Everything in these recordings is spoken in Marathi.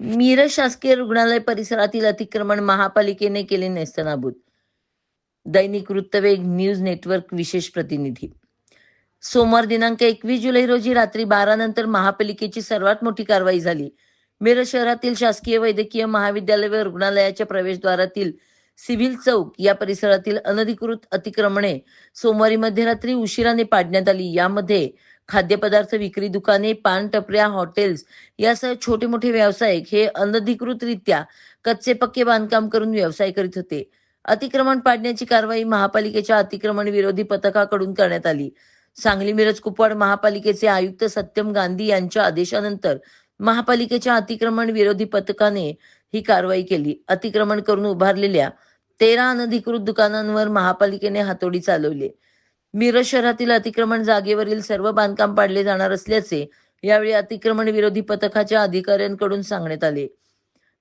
मिरज शासकीय रुग्णालय परिसरातील अतिक्रमण महापालिकेने केले नेस्तनाबूत. दैनिक वृत्तवेग न्यूज नेटवर्क विशेष प्रतिनिधी. सोमवार दिनांक एकवीस जुलै रोजी रात्री बारा नंतर महापालिकेची सर्वात मोठी कारवाई झाली. मिरज शहरातील शासकीय वैद्यकीय महाविद्यालय व रुग्णालयाच्या प्रवेशद्वारातील सिव्हिल चौक या परिसरातील अनधिकृत अतिक्रमणे सोमवारी मध्यरात्री उशिराने पाडण्यात आली. यामध्ये खाद्यपदार्थ विक्री दुकाने पान टपऱ्या हॉटेल्स यासह छोटे मोठे व्यावसायिक हे अनधिकृतरित्या कच्चे पक्के बांधकाम करून व्यवसाय करीत होते. अतिक्रमण पाडण्याची कारवाई महापालिकेच्या अतिक्रमण विरोधी पथकाकडून करण्यात आली. सांगली मिरज कुपवाड महापालिकेचे आयुक्त सत्यम गांधी यांच्या आदेशानंतर महापालिकेच्या अतिक्रमण विरोधी पथकाने ही कारवाई केली. अतिक्रमण करून उभारलेल्या तेरा अनधिकृत दुकानांवर महापालिकेने हातोडी चालवली. मिरज शहरातील अतिक्रमण जागेवरील सर्व बांधकाम पाडले जाणार असल्याचे यावेळी अतिक्रमण विरोधी पथकाच्या अधिकाऱ्यांकडून सांगण्यात आले.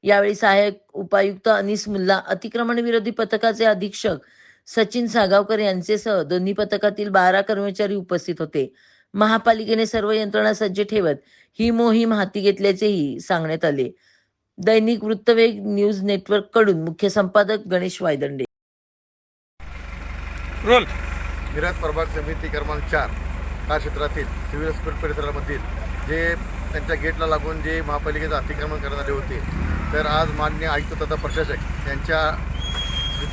यावेळी सहाय्यक उपायुक्त अनिस मुल्ला अतिक्रमण विरोधी पथकाचे अधीक्षक सचिन सागावकर यांचेसह दोन्ही पथकातील बारा कर्मचारी उपस्थित होते. महापालिकेने सर्व यंत्रणा सज्ज ठेवत ही मोहीम हाती घेतल्याचेही सांगण्यात आले. दैनिक वृत्तवेग न्यूज नेटवर्ककडून मुख्य संपादक गणेश वायदंडे. रोल. मिरज प्रभाग समिती क्रमांक चार हा क्षेत्रातील सिव्हिल हॉस्पिटल परिसरामधील जे त्यांच्या गेटला लागून जे महापालिकेचं अतिक्रमण करण्यात आले होते तर आज मान्य आयुक्त तथा प्रशासक यांच्या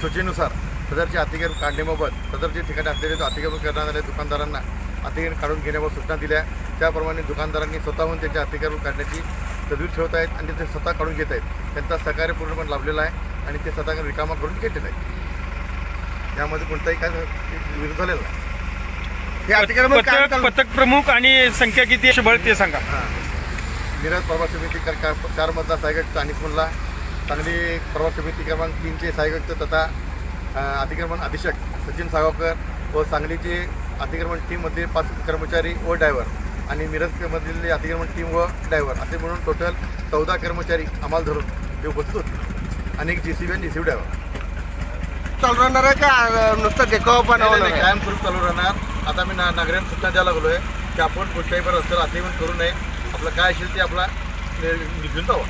सूचनेनुसार सदरचे अतिक्रमण काढण्याबाबत सदरचे ठिकाणी असलेले जो अतिक्रमण करण्यात आले दुकानदारांना अतिक्रमण काढून घेण्याबाबत सूचना दिल्या. त्याप्रमाणे दुकानदारांनी स्वतःहून त्यांचे अतिक्रमण काढण्याची तजवीज ठेवत आहेत आणि ते स्वतः काढून घेत आहेत. त्यांचा सहकार्य पूर्णपणे लाभलेला आहे आणि ते स्वतः रिकामा करून घेतलेलं आहे यामध्ये कोणताही काय विरोध झालेला नाही. पथक पथक प्रमुख आणि संख्या किती बळ ते सांगा. हां. मिरज प्रभाग समिती चार मधला सहाय्यक अनिस मुल्ला सांगली प्रभाग समिती क्रमांक तीनचे सहाय्यक तथा अतिक्रमण अधीक्षक सचिन सागावकर व सांगलीचे अतिक्रमण टीममध्ये पाच कर्मचारी व ड्रायव्हर आणि मिरजमधील अतिक्रमण टीम व ड्रायव्हर असे म्हणून टोटल चौदा कर्मचारी आम्हाला धरून ते उपस्थित होते. आणि एक जी सी बी आणि जी सी बी ड्रायव्हर चालू राहणार आहे का? नुसतं देखाव पण कायमस्वरूप चालू राहणार. आता मी ना नागरिकांना सूचना द्यायला लागलो आहे की आपण कुठल्याही पण रस्त्यावर अतिक्रमण करू नये. आपलं काय असेल ते आपला निघून जावं.